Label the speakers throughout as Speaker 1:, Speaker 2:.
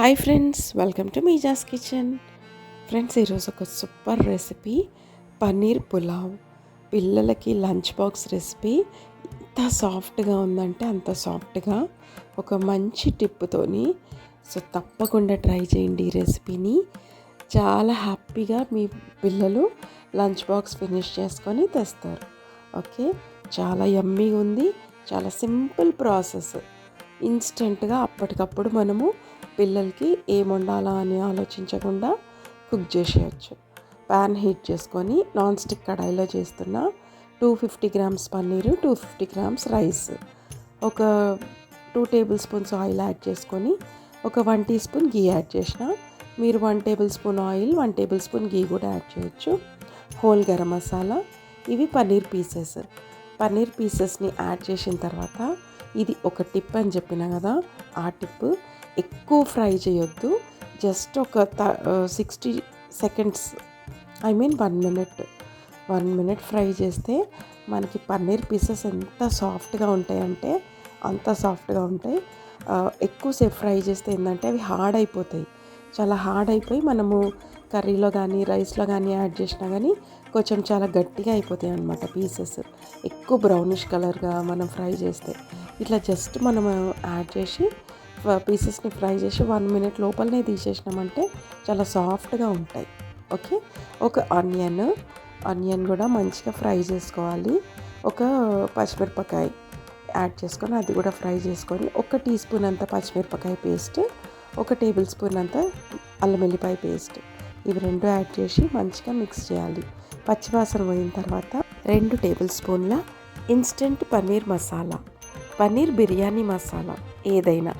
Speaker 1: hi friends welcome to మీజాస్ kitchen friends ఈరోజు ఒక సూపర్ రెసిపీ పన్నీర్ పులావ్ పిల్లలకి లంచ్ బాక్స్ రెసిపీ ఎంత సాఫ్ట్గా ఉందంటే అంత సాఫ్ట్గా ఒక మంచి టిప్పుతోని సో తప్పకుండా ట్రై చేయండి ఈ రెసిపీని చాలా హ్యాపీగా మీ పిల్లలు లంచ్ బాక్స్ ఫినిష్ చేసుకొని తెస్తారు ఓకే చాలా యమ్మీగా ఉంది చాలా సింపుల్ ప్రాసెస్ ఇన్స్టెంట్గా అప్పటికప్పుడు మనము పిల్లలకి ఏం వండాలా అని ఆలోచించకుండా కుక్ చేసేయచ్చు ప్యాన్ హీట్ చేసుకొని నాన్ స్టిక్ కడాయిలో చేస్తున్న two fifty grams paneer two fifty grams rice ఒక two tablespoons oil add చేసుకొని ఒక one teaspoon ghee add చేసిన మీరు one tablespoon oil one tablespoon ghee కూడా యాడ్ చేయొచ్చు హోల్ గరం మసాలా ఇవి పన్నీర్ పీసెస్ పన్నీర్ పీసెస్ని యాడ్ చేసిన తర్వాత ఇది ఒక టిప్ అని చెప్పిన కదా ఆ టిప్ ఎక్కువ ఫ్రై చేయొద్దు జస్ట్ ఒక sixty seconds I mean one minute one minute fry చేస్తే మనకి పన్నీర్ పీసెస్ ఎంత సాఫ్ట్గా ఉంటాయంటే అంత సాఫ్ట్గా ఉంటాయి ఎక్కువసేపు ఫ్రై చేస్తే ఏంటంటే అవి హార్డ్ అయిపోతాయి చాలా హార్డ్ అయిపోయి మనము కర్రీలో కానీ రైస్లో కానీ యాడ్ చేసినా కానీ కొంచెం చాలా గట్టిగా అయిపోతాయి అనమాట పీసెస్ ఎక్కువ బ్రౌనిష్ కలర్గా మనం ఫ్రై చేస్తే ఇట్లా జస్ట్ మనం యాడ్ చేసి పీసెస్ని ఫ్రై చేసి వన్ మినిట్ లోపలనే తీసేసినామంటే చాలా సాఫ్ట్గా ఉంటాయి ఓకే ఒక ఆనియన్ ఆనియన్ కూడా మంచిగా ఫ్రై చేసుకోవాలి ఒక పచ్చిమిరపకాయ యాడ్ చేసుకొని అది కూడా ఫ్రై చేసుకొని ఒక టీ స్పూన్ అంత పచ్చిమిరపకాయ పేస్ట్ ఒక టేబుల్ స్పూన్ అంత అల్లం వెల్లిపాయ పేస్ట్ ఇవి రెండు యాడ్ చేసి మంచిగా మిక్స్ చేయాలి పచ్చివాసన పోయిన తర్వాత రెండు టేబుల్ స్పూన్ల ఇన్స్టెంట్ పన్నీర్ మసాలా పన్నీర్ బిర్యానీ మసాలా ఏదైనా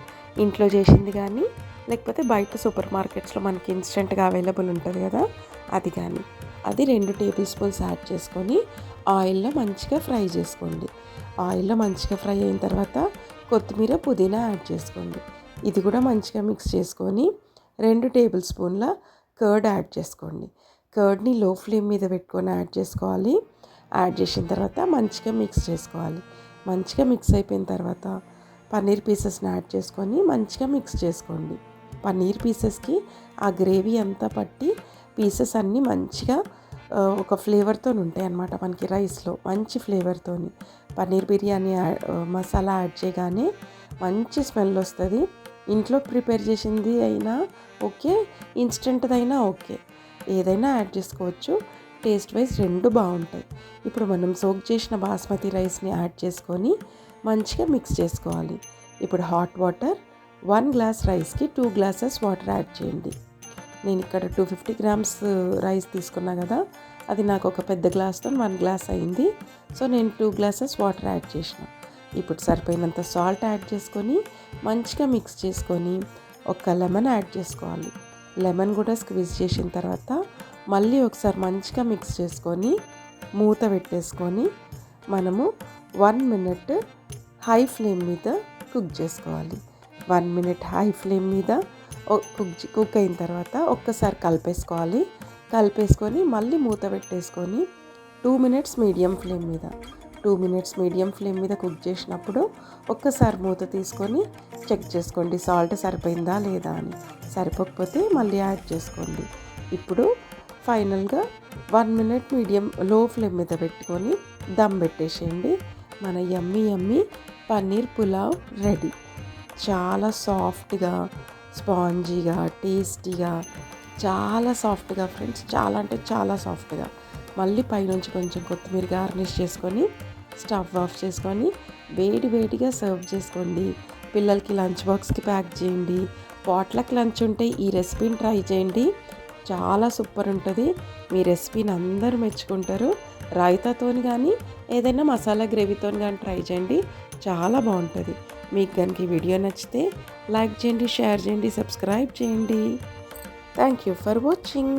Speaker 1: ఇంట్లో చేసింది కానీ లేకపోతే బయట సూపర్ మార్కెట్స్లో మనకి ఇన్స్టెంట్గా అవైలబుల్ ఉంటుంది కదా అది కానీ అది రెండు టేబుల్ స్పూన్స్ యాడ్ చేసుకొని ఆయిల్లో మంచిగా ఫ్రై చేసుకోండి ఆయిల్లో మంచిగా ఫ్రై అయిన తర్వాత కొత్తిమీర పుదీనా యాడ్ చేసుకోండి ఇది కూడా మంచిగా మిక్స్ చేసుకొని రెండు టేబుల్ స్పూన్ల కర్డ్ యాడ్ చేసుకోండి కర్డ్ని లో ఫ్లేమ్ మీద పెట్టుకొని యాడ్ చేసుకోవాలి యాడ్ చేసిన తర్వాత మంచిగా మిక్స్ చేసుకోవాలి మంచిగా మిక్స్ అయిపోయిన తర్వాత పన్నీర్ పీసెస్ని యాడ్ చేసుకొని మంచిగా మిక్స్ చేసుకోండి పన్నీర్ పీసెస్కి ఆ గ్రేవీ అంతా పట్టి పీసెస్ అన్నీ మంచిగా ఒక ఫ్లేవర్తో ఉంటాయి అన్నమాట మనకి రైస్లో మంచి ఫ్లేవర్తో పన్నీర్ బిర్యానీ మసాలా యాడ్ చేయగానే మంచి స్మెల్ వస్తుంది ఇంట్లో ప్రిపేర్ చేసింది అయినా ఓకే ఇన్స్టెంట్దైనా ఓకే ఏదైనా యాడ్ చేసుకోవచ్చు టేస్ట్ వైజ్ రెండు బాగుంటాయి ఇప్పుడు మనం సోక్ చేసిన బాస్మతి రైస్ని యాడ్ చేసుకొని మంచిగా మిక్స్ చేసుకోవాలి ఇప్పుడు హాట్ వాటర్ వన్ గ్లాస్ రైస్కి టూ గ్లాసెస్ వాటర్ యాడ్ చేయండి నేను ఇక్కడ టూ ఫిఫ్టీ గ్రామ్స్ రైస్ తీసుకున్నా కదా అది నాకు ఒక పెద్ద గ్లాస్తో వన్ గ్లాస్ అయింది సో నేను టూ గ్లాసెస్ వాటర్ యాడ్ చేసిన ఇప్పుడు సరిపోయినంత సాల్ట్ యాడ్ చేసుకొని మంచిగా మిక్స్ చేసుకొని ఒక లెమన్ యాడ్ చేసుకోవాలి లెమన్ కూడా స్క్విజ్ చేసిన తర్వాత మళ్ళీ ఒకసారి మంచిగా మిక్స్ చేసుకొని మూత పెట్టేసుకొని మనము వన్ మినిట్ హై ఫ్లేమ్ మీద కుక్ చేసుకోవాలి వన్ మినిట్ హై ఫ్లేమ్ మీద కుక్ కుక్ అయిన తర్వాత ఒక్కసారి కలిపేసుకోవాలి కలిపేసుకొని మళ్ళీ మూత పెట్టేసుకొని టూ మినిట్స్ మీడియం ఫ్లేమ్ మీద టూ మినిట్స్ మీడియం ఫ్లేమ్ మీద కుక్ చేసినప్పుడు ఒక్కసారి మూత తీసుకొని చెక్ చేసుకోండి సాల్ట్ సరిపోయిందా లేదా అని సరిపోకపోతే మళ్ళీ యాడ్ చేసుకోండి ఇప్పుడు ఫైనల్గా వన్ మినిట్ మీడియం లో ఫ్లేమ్ మీద పెట్టుకొని దమ్ పెట్టేసేయండి మన yummy yummy paneer pulao ready చాలా సాఫ్ట్గా స్పాంజీగా టేస్టీగా చాలా సాఫ్ట్గా ఫ్రెండ్స్ చాలా అంటే చాలా సాఫ్ట్గా మళ్ళీ పైనుంచి కొంచెం కొత్తిమీర గార్నిష్ చేసుకొని స్టవ్ ఆఫ్ చేసుకొని వేడి వేడిగా సర్వ్ చేసుకోండి పిల్లలకి లంచ్ బాక్స్కి ప్యాక్ చేయండి పాట్లకి లంచ్ ఉంటే ఈ రెసిపీని ట్రై చేయండి చాలా సూపర్ ఉంటుంది మీ రెసిపీని అందరూ మెచ్చుకుంటారు రాయితాతో కానీ ఏదైనా మసాలా గ్రేవీతో కానీ ట్రై చేయండి చాలా బాగుంటుంది మీకు కనుక ఈ వీడియో నచ్చితే లైక్ చేయండి షేర్ చేయండి సబ్స్క్రైబ్ చేయండి థ్యాంక్ యూ ఫర్ వాచింగ్